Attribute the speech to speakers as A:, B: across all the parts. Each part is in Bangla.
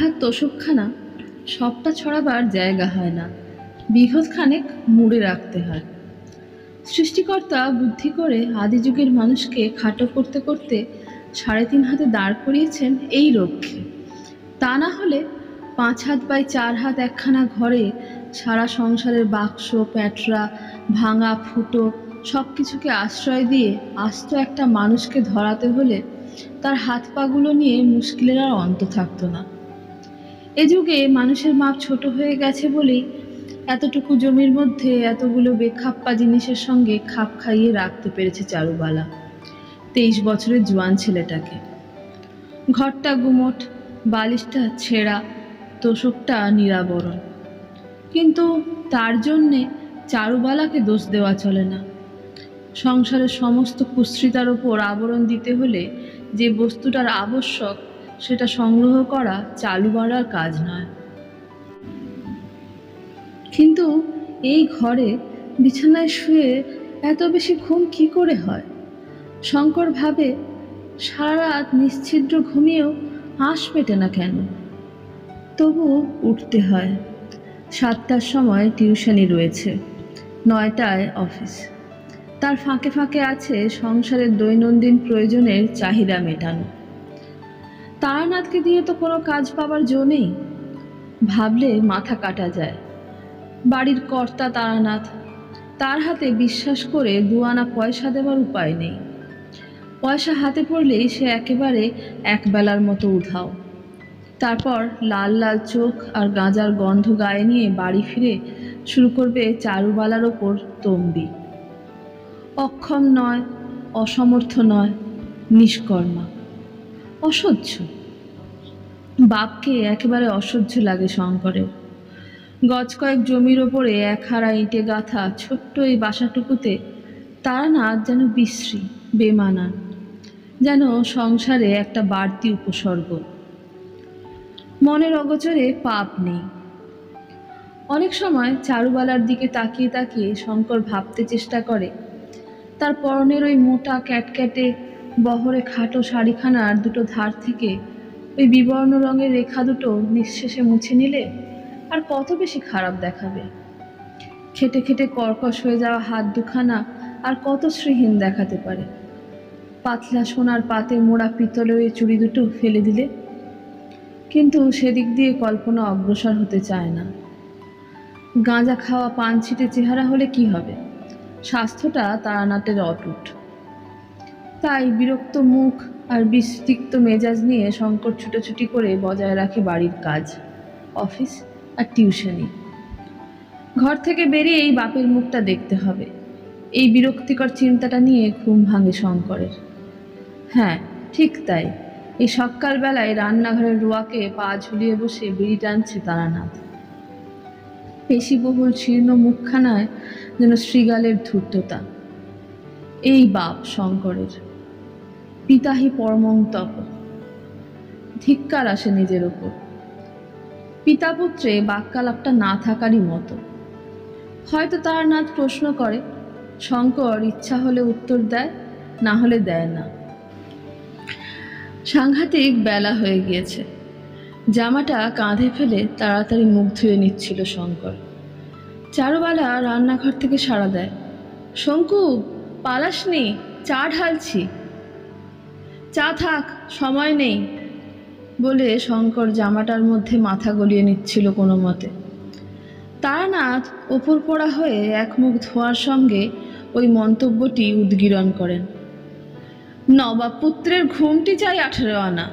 A: হাত তোষকখানা, সবটা ছড়াবার জায়গা হয় না। বিঘত খানেক মুড়ে রাখতে হয়। সৃষ্টিকর্তা বুদ্ধি করে আদি যুগের মানুষকে খাটো করতে করতে সাড়ে তিন হাতে দাঁড় করিয়েছেন এই রক্ষে। তা না হলে পাঁচ হাত বাই চার হাত একখানা ঘরে সারা সংসারের বাক্স, প্যাটরা, ভাঙা ফুটো সব কিছুকে আশ্রয় দিয়ে আস্ত একটা মানুষকে ধরাতে হলে তার হাত পাগুলো নিয়ে মুশকিলের আর অন্ত থাকতো না। এ যুগে মানুষের মাপ ছোট হয়ে গেছে বলেই এতটুকু জমির মধ্যে এতগুলো বেখাপ্পা জিনিসের সঙ্গে খাপ খাইয়ে রাখতে পেরেছে চারুবালা। তেইশ বছরের জোয়ান ছেলেটাকে। ঘরটা গুমট, বালিশটা ছেঁড়া, তোষকটা নিরাবরণ। কিন্তু তার জন্যে চারুবালাকে দোষ দেওয়া চলে না। সংসারের সমস্ত কুশ্রিতার ওপর আবরণ দিতে হলে যে বস্তুটার আবশ্যক সেটা সংগ্রহ করা চালু বাড়ার কাজ নয়। কিন্তু এই ঘরে বিছানায় শুয়ে এত বেশি ঘুম কি করে হয়? শঙ্কর ভাবে সারা রাত নিশ্ছিদ্র ঘুমিয়েও হাঁস পেটে না কেন? তবু উঠতে হয়। সাতটার সময় টিউশনি রয়েছে, নয়টায় অফিস। তার ফাঁকে ফাঁকে আছে সংসারের দৈনন্দিন প্রয়োজনের চাহিদা মেটানো। তারানাথকে দিয়ে তো কোনো কাজ পাবার জো নেই। ভাবলে মাথা কাটা যায়। বাড়ির কর্তা তারানাথ, তার হাতে বিশ্বাস করে দুয়ানা পয়সা দেওয়ার উপায় নেই। পয়সা হাতে পড়লেই সে একেবারে একবেলার মতো উধাও। তারপর লাল লাল চোখ আর গাঁজার গন্ধ গায়ে নিয়ে বাড়ি ফিরে শুরু করবে চারুবালার ওপর তম্বি। অক্ষম নয়, অসমর্থ নয়, নিষ্কর্মা। অসহ্য। বাপকে একেবারে অসহ্য লাগে শঙ্করের। গজ কয়েক জমির ওপরে এক হারা ইঁটে গাঁথা ছোট্ট এই বাসাটুকুতে তারানাথ যেন বিশ্রী, বেমানান, যেন সংসারে একটা বাড়তি উপসর্গ। মনের অগোচরে পাপ নেই। অনেক সময় চারুবালার দিকে তাকিয়ে তাকিয়ে শঙ্কর ভাবতে চেষ্টা করে, তার পরনের ওই মোটা ক্যাটক্যাটে বহরে খাটো শাড়িখানার দুটো ধার থেকে ওই বিবর্ণ রঙের রেখা দুটো নিঃশেষে মুছে নিলে আর কত বেশি খারাপ দেখাবে? খেটে খেটে কর্কশ হয়ে যাওয়া হাত দুখানা আর কত শ্রীহীন দেখাতে পারে? পাতলা সোনার পাতে মোড়া পিতলের ওই চুড়ি দুটো ফেলে দিলে? কিন্তু সেদিক দিয়ে কল্পনা অগ্রসর হতে চায় না। গাঁজা খাওয়া পান ছিটে চেহারা হলে কি হবে? স্বাস্থ্যটা তারানাটের অটুট। তাই বিরক্ত মুখ আর বিস্তিক্ত মেজাজ নিয়ে শঙ্কর ছুটোছুটি করে বজায় রাখে বাড়ির কাজ, অফিস আর টিউশনি। ঘর থেকে বেরিয়ে এই বাপের মুখটা দেখতে হবে। এই বিরক্তিকর চিন্তাটা নিয়ে ঘুম ভাঙে শঙ্করের। হ্যাঁ ঠিক তাই। এই সকালবেলায় রান্নাঘরের রোয়াকে পা ঝুলিয়ে বসে বিড়ি টানছে তারানাথ। পেশিবহুল শীর্ণ মুখখানায় যেন শ্রীগালের ধূর্ততা। এই বাপ শঙ্করের। পিতাহি পরমং তপ ধিক্কার আসে নিজের ওপর পিতাপুত্রে বাক্যালাপটা না থাকারই মতো। হয়তো তার নাথ প্রশ্ন করে, শঙ্কর ইচ্ছা হলে উত্তর দেয়, না হলে দেয় না। সাংঘাতিক বেলা হয়ে গিয়েছে। জামাটা কাঁধে ফেলে তাড়াতাড়ি মুখ ধুয়ে নিচ্ছিল শঙ্কর। চারুবালা রান্নাঘর থেকে সাড়া দেয়। শঙ্কু, পালাসনি, চা ঢালছি। চা থাক, সময় নেই। বলে শঙ্কর জামাটার মধ্যে মাথা গলিয়ে নিচ্ছিল কোনো মতে। তারানাথ ওপর পড়া হয়ে এক মুখ ধোয়ার সঙ্গে ওই মন্তব্যটি উদ্গীরণ করেন। নবাব পুত্রের ঘুমটি চাই আঠেরো আনা,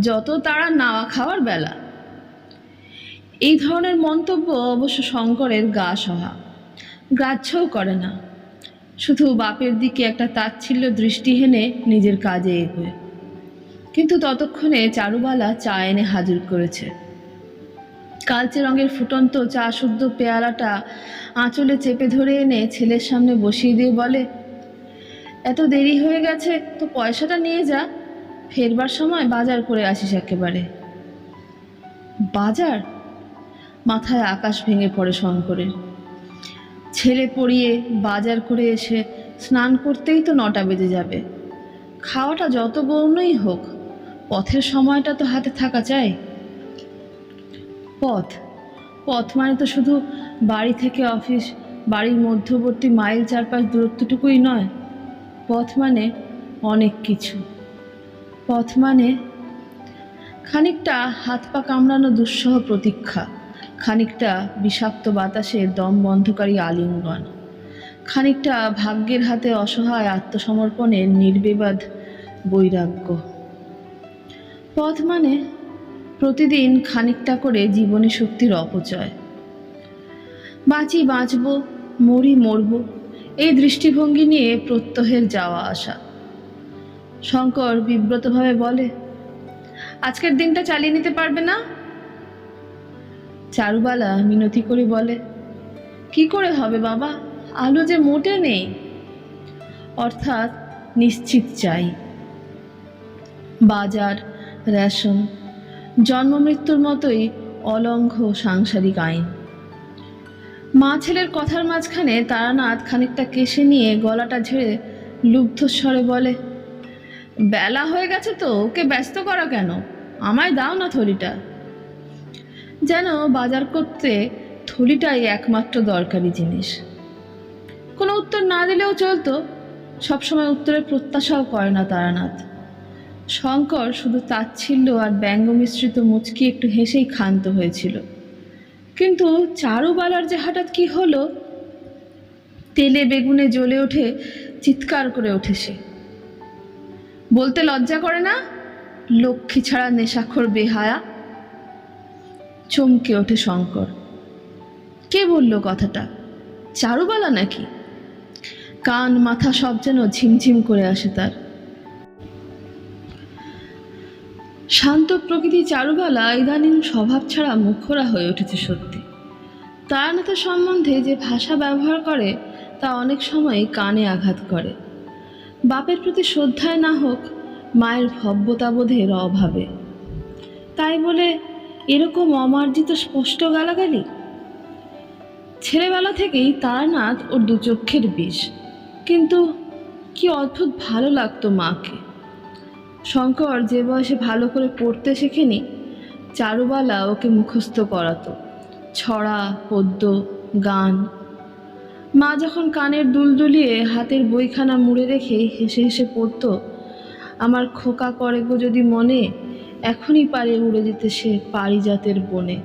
A: যত তারা নাওয়া খাওয়ার বেলা। এই ধরনের মন্তব্য অবশ্য শঙ্করের গা সহা, গ্রাহ্যও করে না। শুধু বাপের দিকে একটা তাচ্ছিল্য দৃষ্টি হেনে নিজের কাজে এগোয়। কিন্তু ততক্ষণে চারুবালা চা এনে হাজির করেছে। কালচে রঙের ফুটন্ত চা শুদ্ধ পেয়ালাটা আঁচলে চেপে ধরে এনে ছেলের সামনে বসিয়ে দিয়ে বলে, এত দেরি হয়ে গেছে, তো পয়সাটা নিয়ে যা। ফেরবার সময় বাজার করে আসিস একেবারে। বাজার? মাথায় আকাশ ভেঙে পড়ে শঙ্করের। ছেলে পড়িয়ে বাজার করে এসে স্নান করতেই তো নটা বেজে যাবে। খাওয়াটা যত গৌণই হোক, পথের সময়টা তো হাতে থাকা চাই। পথ পথ মানে তো শুধু বাড়ি থেকে অফিস, বাড়ির মধ্যবর্তী মাইল চারপাশ দূরত্বটুকুই নয়। পথ মানে অনেক কিছু। পথ মানে খানিকটা হাত পা কামড়ানো দুঃসহ প্রতীক্ষা। খানিকটা বিষাক্ত বাতাসে দম বন্ধকারী আলিঙ্গন। খানিকটা ভাগ্যের হাতে অসহায় আত্মসমর্পণের নির্বিবাদ বৈরাগ্য। পথ মানে প্রতিদিন খানিকটা করে জীবনী শক্তির অপচয়। বাঁচি বাঁচব, মরি মরব, এই দৃষ্টিভঙ্গি নিয়ে প্রত্যহের যাওয়া আসা। শঙ্কর বিব্রতভাবে বলে, আজকের দিনটা চালিয়ে নিতে পারবে না? চারুবালা মিনতি করে বলে, কি করে হবে বাবা? আলো যে মোটে নেই। অর্থাৎ নিশ্চিত চাই। বাজার রেশন জন্ম মৃত্যুর মতোই অলঙ্ঘ সাংসারিক আইন। মা ছেলের কথার মাঝখানে তারানাথ খানিকটা কেশে নিয়ে গলাটা ঝেড়ে লুব্ধ স্বরে বলে, বেলা হয়ে গেছে তো, ওকে ব্যস্ত করা কেন? আমায় দাও না থলিটা। যেন বাজার করতে থলিটাই একমাত্র দরকারি জিনিস। কোনো উত্তর না দিলেও চলতো, সবসময় উত্তরের প্রত্যাশাও করে না তারানাথ। শঙ্কর শুধু তাচ্ছিল্য আর ব্যঙ্গ মিশ্রিত মুচকি একটু হেসেই ক্ষান্ত হয়েছিল। কিন্তু চারুবালার যে হঠাৎ কি হলো? তেলে বেগুনে জ্বলে ওঠে, চিৎকার করে ওঠে সে। বলতে লজ্জা করে না? লক্ষ্মী ছাড়া নেশাখর বেহায়া। চমকে ওঠে শঙ্কর। কে বলল কথাটা? চারুবালা নাকি? কান মাথা সব যেন ঝিমঝিম করে আসে তার। শান্ত প্রকৃতি চারুবালা ইদানিং স্বভাব ছাড়া মুখরা হয়ে উঠেছে সত্যি। তারানাথের সম্বন্ধে যে ভাষা ব্যবহার করে, তা অনেক সময় কানে আঘাত করে। বাপের প্রতি শ্রদ্ধায় না হোক, মায়ের ভব্যতাবোধের অভাবে। তাই বলে এরকম অমার্জিত স্পষ্ট গালাগালি? ছেলেবেলা থেকেই তারানাথ ওর দু চক্ষের বিষ। কিন্তু কি অদ্ভুত ভালো লাগতো মাকে। শঙ্কর যে বয়সে ভালো করে পড়তে শেখেনি, চারুবালা ওকে মুখস্থ করাতো। ছড়া, পদ্য, গান। মা যখন কানের দুল দুলিয়ে হাতের বইখানা মুড়ে রেখে হেসে হেসে পড়তো, আমার খোকা করে গো যদি মনে এখনই পারে উড়ে যেতে সে পারিজাতের বনে।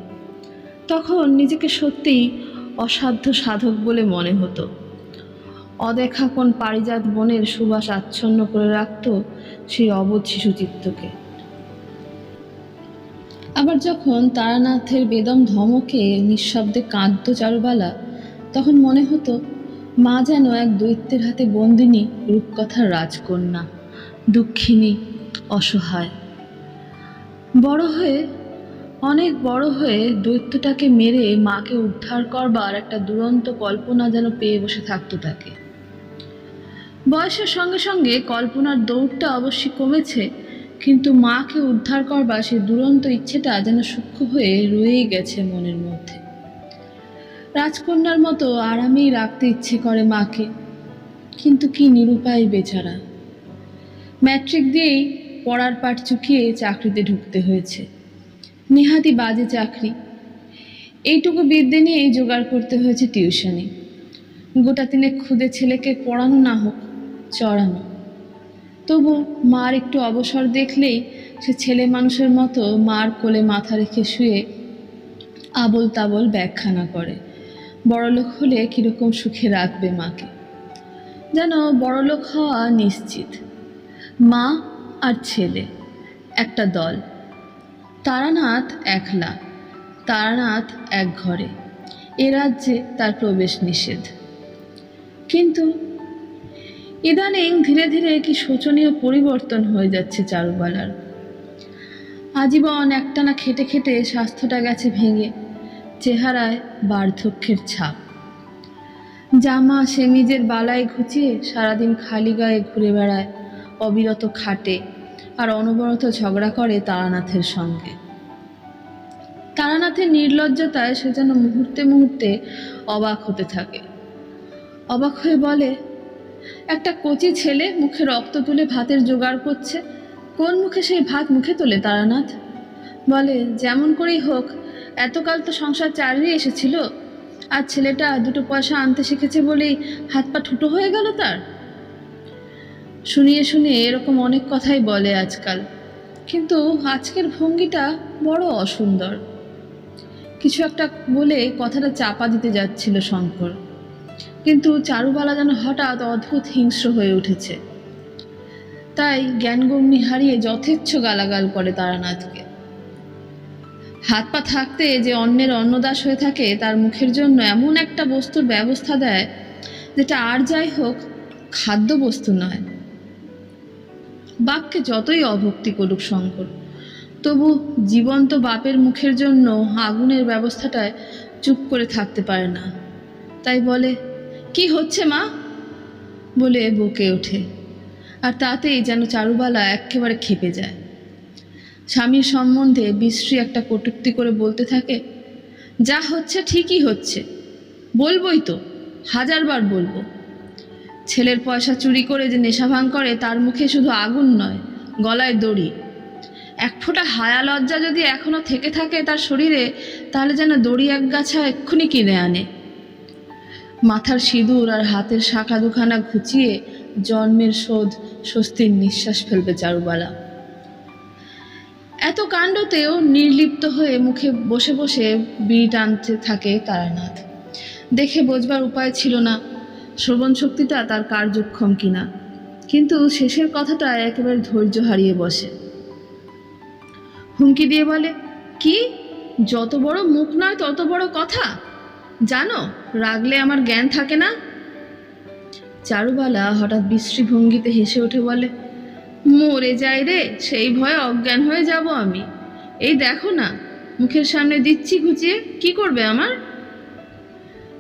A: তখন নিজেকে সত্যিই অসাধ্য সাধক বলে মনে হতো। অদেখা কোন পারিজাত বনের সুবাস আচ্ছন্ন করে রাখত সেই অবোধ শিশুচিত্তকে। আবার যখন তারানাথের বেদম ধমকে নিঃশব্দে কাঁদত চারুবালা, তখন মনে হতো, মা যেন এক দৈত্যের হাতে বন্দিনী, রূপকথার রাজকন্যা, দুঃখিনী, অসহায়। বড় হয়ে, অনেক বড় হয়ে দৈত্যটাকে মেরে মাকে উদ্ধার করবার একটা দুরন্ত কল্পনা যেন পেয়ে বসে থাকতো তাকে। বয়সের সঙ্গে সঙ্গে কল্পনার দৌড়টা অবশ্যই কমেছে, কিন্তু মাকে উদ্ধার করবার সেই দুরন্ত ইচ্ছেটা যেন সূক্ষ্ম হয়ে রয়েই গেছে মনের মধ্যে। রাজকন্যার মতো আরামেই রাখতে ইচ্ছে করে মাকে, কিন্তু কি নিরুপায় বেচারা। ম্যাট্রিক দিয়েই পড়ার পাঠ চুকিয়ে চাকরিতে ঢুকতে হয়েছে। নেহাতি বাজে চাকরি। এইটুকু বিদ্যে নিয়েই জোগাড় করতে হয়েছে টিউশনি। গোটা তিনে খুদে ছেলেকে পড়ানো না হোক, চড়ানো। তবু মার একটু অবসর দেখলেই সে ছেলে মানুষের মতো মার কোলে মাথা রেখে শুয়ে আবল তাবল ব্যাখ্যানা করে। বড়লোক হলে কীরকম সুখে রাখবে মাকে। যেন বড়লোক হওয়া নিশ্চিত। মা আর ছেলে, একটা দল। তারানাথ একলা, তারানাথ এক ঘরে। এ রাজ্যে তার প্রবেশ নিষেধ। কিন্তু ইদানিং ধীরে ধীরে কি শোচনীয় পরিবর্তন হয়ে যাচ্ছে চারুবালার আজীবন একটানা খেটে খেটে স্বাস্থ্যটা গেছে ভেঙে, চেহারায় বার্ধক্যের ছাপ। জামা সে নিজের বালায় ঘুচিয়ে সারাদিন খালি গায়ে ঘুরে বেড়ায়। অবিরত খাটে আর অনবরত ঝগড়া করে তারানাথের সঙ্গে। তারানাথের নির্লজ্জতায় সে যেন মুহূর্তে মুহূর্তে অবাক হতে থাকে। অবাক হয়ে বলে, একটা কচি ছেলে মুখে রক্ত তুলে ভাতের জোগাড় করছে। কোন মুখে সেই ভাত মুখে তোলে তারানাথ? বলে, যেমন করেই হোক, এতকাল তো সংসার চালিয়ে এসেছিল। আর ছেলেটা দুটো পয়সা আনতে শিখেছে বলেই হাত পা ঠুটো হয়ে গেল তার। শুনিয়ে শুনিয়ে এরকম অনেক কথাই বলে আজকাল। কিন্তু আজকের ভঙ্গিটা বড় অসুন্দর। কিছু একটা বলে কথাটা চাপা দিতে যাচ্ছিল শঙ্কর। কিন্তু চারুবালা যেন হঠাৎ অদ্ভুত হিংস্র হয়ে উঠেছে। তাই জ্ঞানগম্যি হারিয়ে যথেচ্ছ গালাগাল করে তারানাথকে। হাত পা থাকতে যে অন্যের অন্নদাস হয়ে থাকে, তার মুখের জন্য এমন একটা বস্তুর ব্যবস্থা দেয়, যেটা আর যাই হোক খাদ্য বস্তু নয়। বাক্যে যতই অভক্তি করুক শঙ্কর তবু জীবন্ত বাপের মুখের জন্য আগুনের ব্যবস্থাটায় চুপ করে থাকতে পারে না। তাই বলে, কি হচ্ছে মা? বলে বকে ওঠে, আর তাতেই যেন চারুবালা একেবারে খেপে যায়। স্বামীর সম্বন্ধে বিশ্রী একটা কটুক্তি করে বলতে থাকে, যা হচ্ছে ঠিকই হচ্ছে, বলবই তো, হাজারবার বলব। ছেলের পয়সা চুরি করে যে নেশা ভাঙ করে, তার মুখে শুধু আগুন নয়, গলায় দড়ি। এক ফোঁটা হায়া লজ্জা যদি এখনও থেকে থাকে তার শরীরে, তাহলে যেন দড়ি এক গাছা এক্ষুনি কিনে আনে। মাথার সিঁদুর আর হাতের শাখা দুখানা ঘুচিয়ে জন্মের শোধ, স্বস্তির নিঃশ্বাস ফেলবে চারুবালা। এত কাণ্ডতেও নির্লিপ্ত হয়ে মুখে বসে বসে বিড়ি টানতে থাকে তারানাথ। দেখে বোঝবার উপায় ছিল না। শ্রবণ শক্তিটা তার কার্যক্ষম কিনা। কিন্তু শেষের কথাটা একেবারে ধৈর্য হারিয়ে বসে। হুমকি দিয়ে বলে, কি? যত বড় মুখ নয় তত বড় কথা? জানো, রাগলে আমার জ্ঞান থাকে না? চারুবালা হঠাৎ বিশ্রী ভঙ্গিতে হেসে উঠে বলে, মরে যাই রে, সেই ভয়ে অজ্ঞান হয়ে যাব আমি। এই দেখো না, মুখের সামনে দিচ্ছি ঘুচিয়ে কি করবে আমার?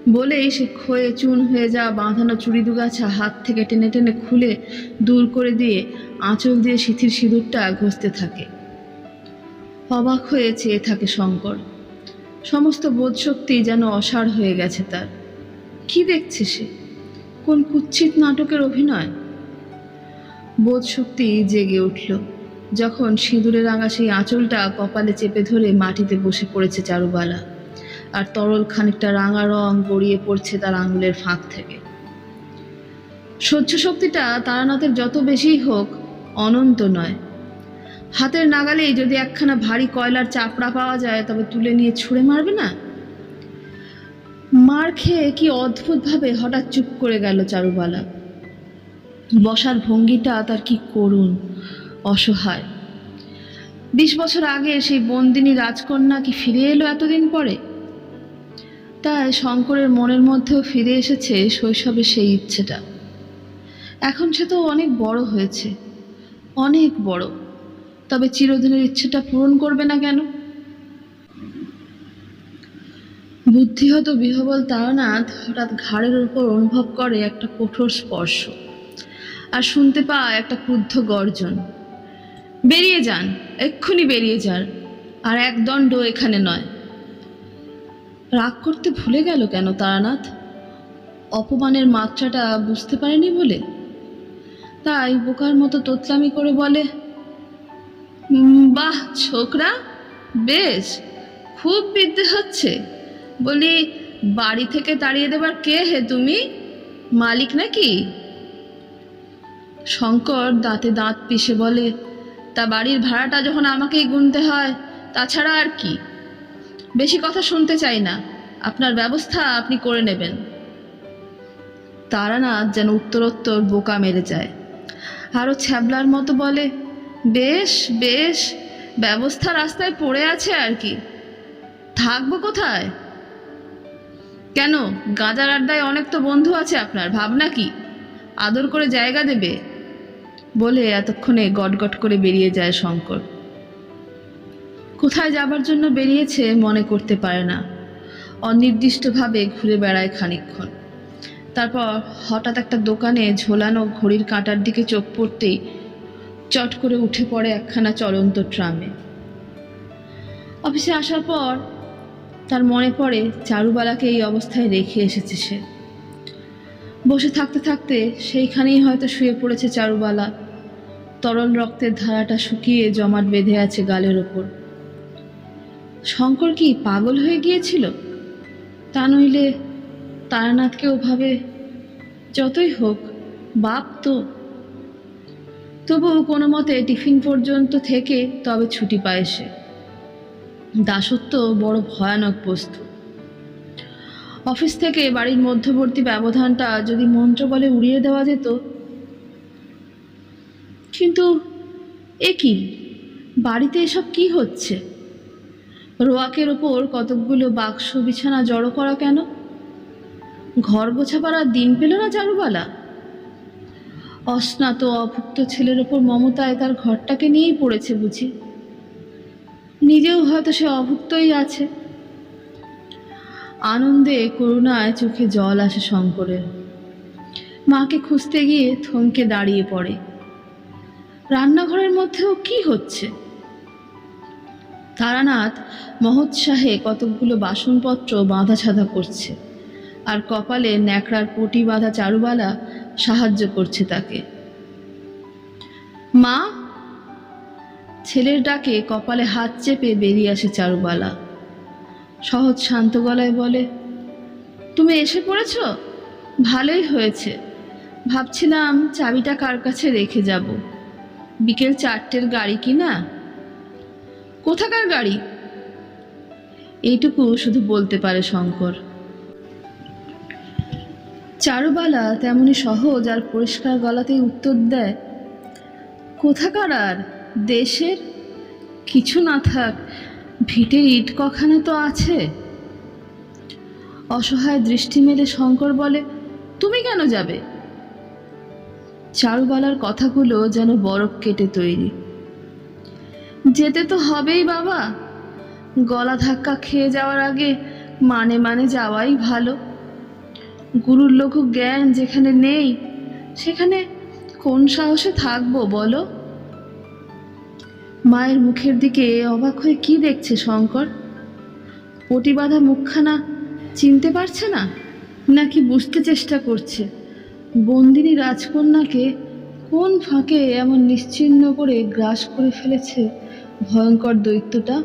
A: বলেই সে ক্ষয়ে চুন হয়ে যাওয়া বাঁধানো চুড়ি দুগাছা হাত থেকে টেনে টেনে খুলে দূর করে দিয়ে আঁচল দিয়ে সিথির সিঁদুরটা ঘষতে থাকে। অবাক হয়ে চেয়ে থাকে শঙ্কর। সমস্ত বোধশক্তি যেন অসাড় হয়ে গেছে তার। কি দেখছে সে? কোন কুৎসিত নাটকের অভিনয়? বোধশক্তি জেগে উঠল, যখন সিঁদুরে রাঙা সেই আঁচলটা কপালে চেপে ধরে মাটিতে বসে পড়েছে চারুবালা। আর তরল খানিকটা রাঙা রং গড়িয়ে পড়ছে তার আঙুলের ফাঁক থেকে। সহ্য শক্তিটা তারানাথের যত বেশিই হোক, অনন্ত নয়। হাতের নাগালেই যদি একখানা ভারী কয়লার চাপড়া পাওয়া যায়, তবে তুলে নিয়ে ছুঁড়ে মারবে না? মার খেয়ে কি অদ্ভুতভাবে হঠাৎ চুপ করে গেল চারুবালা। বসার ভঙ্গিটা তার কি করুণ, অসহায়। বিশ বছর আগে সেই বন্দিনী রাজকন্যা কি ফিরে এলো এতদিন পরে? তাই শঙ্করের মনের মধ্যেও ফিরে এসেছে শৈশবের সেই ইচ্ছেটা। এখন সে তো অনেক বড় হয়েছে, অনেক বড়। তবে চিরদিনের ইচ্ছেটা পূরণ করবে না কেন? বুদ্ধিহত বিহবল তারানাথ হঠাৎ ঘাড়ের উপর অনুভব করে একটা কঠোর স্পর্শ আর শুনতে পায় একটা ক্রুদ্ধ গর্জন। বেরিয়ে যান, এক্ষুনি বেরিয়ে যান, আর এক দণ্ড এখানে নয়। রাগ করতে ভুলে গেল কেন তারানাথ? অপমানের মাত্রাটা বুঝতে পারেনি বলে? তাই বোকার মতো তোতলামি করে বলে "উম, বাহ ছোকরা বেশ খুব বিদ্যে হচ্ছে। বলি বাড়ি থেকে তাড়িয়ে দেবার কে হে তুমি? মালিক নাকি? শঙ্কর দাঁতে দাঁত পিষে বলে তা বাড়ির ভাড়াটা যখন আমাকেই গুনতে হয় তাছাড়া আর কি? বেশি কথা শুনতে চাই না। আপনার ব্যবস্থা আপনি করে নেবেন। তারানাথ যেন উত্তরোত্তর বোকা মেরে যায়। আরও ছ্যাবলার মতো বলে, বেশ বেশ, ব্যবস্থা রাস্তায় পড়ে আছে আর কি। থাকব কোথায়? কেন? গাঁজার আড্ডায় অনেক তো বন্ধু আছে আপনার, ভাবনা কি? আদর করে জায়গা দেবে? বলে এতক্ষণে গটগট করে বেরিয়ে যায় শঙ্কর। কোথায় যাবার জন্য বেরিয়েছে মনে করতে পারে না। অনির্দিষ্টভাবে ঘুরে বেড়ায় খানিকক্ষণ। তারপর হঠাৎ একটা দোকানে ঝোলানো ঘড়ির কাঁটার দিকে চোখ পড়তেই চট করে উঠে পড়ে একখানা চলন্ত ট্রামে। অফিসে আসার পর তার মনে পড়ে চারুবালাকে এই অবস্থায় রেখে এসেছে সে। বসে থাকতে থাকতে সেইখানেই হয়তো শুয়ে পড়েছে চারুবালা। তরল রক্তের ধারাটা শুকিয়ে জমাট বেঁধে আছে গালের ওপর। শঙ্কর কি পাগল হয়ে গিয়েছিল? তা নইলে তারানাথকে ওভাবে যতই হোক, বাপ তো। তবুও কোনো মতে টিফিন পর্যন্ত থেকে তবে ছুটি পায় সে। দাসত্ব বড় ভয়ানক বস্তু। অফিস থেকে বাড়ির মধ্যবর্তী ব্যবধানটা যদি মন্ত্র বলে উড়িয়ে দেওয়া যেত, কিন্তু এ কি? বাড়িতে এসব কি হচ্ছে? রোয়াকের ওপর কতকগুলো বাক্স বিছানা জড়ো করা কেন? ঘর গোছাবার আর দিন পেল না চারুবালা? অস্নাত অভুক্ত ছেলের ওপর মমতায় তার ঘরটাকে নিয়েই পড়েছে বুঝি। নিজেও হয়তো সে অভুক্তই আছে। আনন্দে করুণায় চোখে জল আসে শঙ্করের। মাকে খুঁজতে গিয়ে থমকে দাঁড়িয়ে পড়ে। রান্নাঘরের মধ্যেও কি হচ্ছে? তারানাথ মহোৎসাহে কতকগুলো বাসনপত্র বাঁধা ছাধা করছে, আর কপালে ন্যাকড়ার পটি বাঁধা চারুবালা সাহায্য করছে তাকে। মা, ছেলের ডাকে কপালে হাত চেপে বেরিয়ে আসে চারুবালা। সহজ শান্ত গলায় বলে, তুমি এসে পড়েছ? ভালোই হয়েছে। ভাবছিলাম চাবিটা কার কাছে রেখে যাব। বিকেল চারটের গাড়ি কি না কোথাকার গাড়ি? এইটুকু শুধু বলতে পারে শঙ্কর। চারুবালা তেমনি সহজ আর পরিষ্কার গলাতেই উত্তর দেয়, কোথাকার আর? দেশের? কিছু না থাক, ভিটে ইট কখানা তো আছে? অসহায় দৃষ্টি মেলে শঙ্কর বলে, তুমি কেন যাবে? চারুবালার কথাগুলো যেন বরফ কেটে তৈরি। যেতে তো হবেই বাবা। গলা ধাক্কা খেয়ে যাওয়ার আগে মানে মানে যাওয়াই ভালো। গুরুর লঘু জ্ঞান যেখানে নেই, সেখানে কোন সাহসে থাকব বলো? মায়ের মুখের দিকে অবাক হয়ে কি দেখছে শঙ্কর? পটি বাঁধা মুখখানা চিনতে পারছে না, নাকি বুঝতে চেষ্টা করছে? বন্দিনী রাজকন্যাকে কোন ফাঁকে এমন নিশ্চিহ্ন করে গ্রাস করে ফেলেছে ভয়ঙ্কর দৈত্যটা